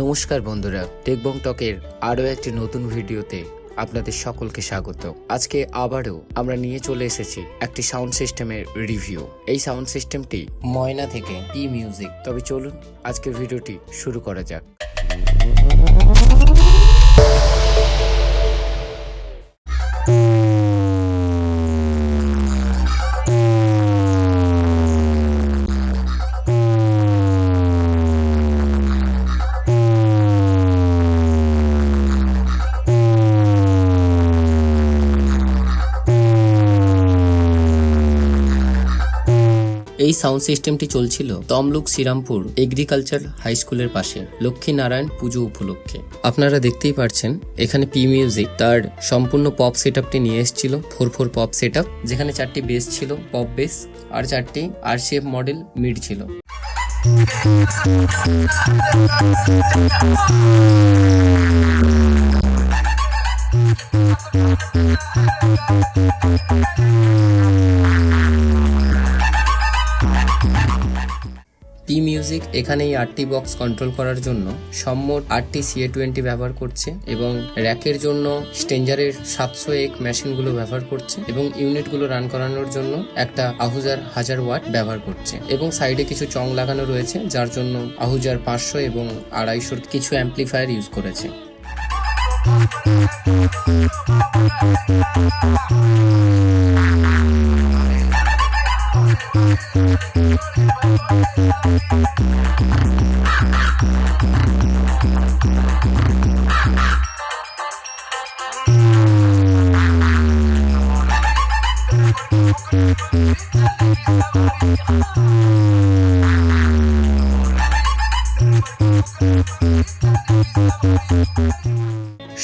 নমস্কার বন্ধুরা, টেকবং টকের আরও একটি নতুন ভিডিওতে আপনাদের সকলকে স্বাগত। আজকে আবারও আমরা নিয়ে চলে এসেছি একটি সাউন্ড সিস্টেমের রিভিউ। এই সাউন্ড সিস্টেমটি ময়না থেকে ই মিউজিক। তবে চলুন আজকের ভিডিওটি শুরু করা যাক। এই সাউন্ড সিস্টেমটি চলছিল তমলুক শ্রীরামপুর এগ্রিকালচার হাই স্কুলের পাশে লক্ষ্মী নারায়ণ পুজো উপলক্ষে। আপনারা দেখতেই পারছেন, এখানে পি মিউজিক তার সম্পূর্ণ পপ সেট নিয়ে এসেছিল ফোর ফোর পপ সেট যেখানে চারটি বেস ছিল পপ বেস আর চারটি আর মডেল মিড ছিল। পি মিউজিক এখানে এই আটটি বক্স কন্ট্রোল করার জন্য সম্মোট আটটি সিএ টোয়েন্টি ব্যবহার করছে এবং র্যাকের জন্য স্টেঞ্জারের সাতশো এক মেশিনগুলো ব্যবহার করছে এবং ইউনিটগুলো রান করানোর জন্য একটা আহুজার হাজার ওয়াট ব্যবহার করছে এবং সাইডে কিছু চং লাগানো রয়েছে, যার জন্য আহুজার পাঁচশো এবং আড়াইশোর কিছু অ্যাম্পলিফায়ার ইউজ করেছে। Ah!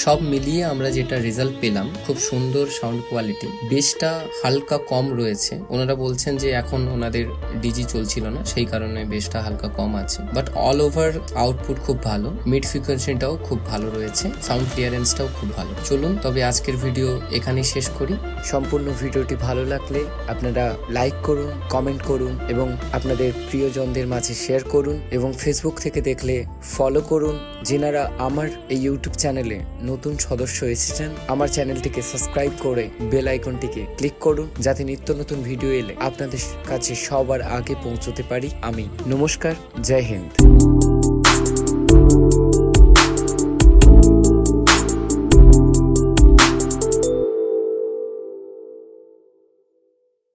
সব মিলিয়ে আমরা যেটা রেজাল্ট পেলাম, খুব সুন্দর সাউন্ড কোয়ালিটি বেসটা হালকা কম রয়েছে। ওনারা বলছেন যে এখন ওনাদের ডিজি চলছিল না, সেই কারণে বেসটা হালকা কম আছে। বাট অল ওভার আউটপুট খুব ভালো মিড ফ্রিকোয়েন্সিটাও খুব ভালো রয়েছে সাউন্ড ক্লিয়ারেন্সটাও খুব ভালো। চলুন, তবে আজকের ভিডিও এখানেই শেষ করি। সম্পূর্ণ ভিডিওটি ভালো লাগলে আপনারা লাইক করুন কমেন্ট করুন এবং আপনাদের প্রিয়জনদের মাঝে শেয়ার করুন এবং ফেসবুক থেকে দেখলে ফলো করুন, যেনারা আমার এই ইউটিউব চ্যানেলে নতুন সদস্য এসেছেন, আমার চ্যানেলটিকে সাবস্ক্রাইব করে বেল আইকনটিকে ক্লিক করুন, যাতে নিত্য নতুন ভিডিও এলে আপনাদের কাছে সবার আগে পৌঁছতে পারি আমি। নমস্কার, জয় হিন্দ।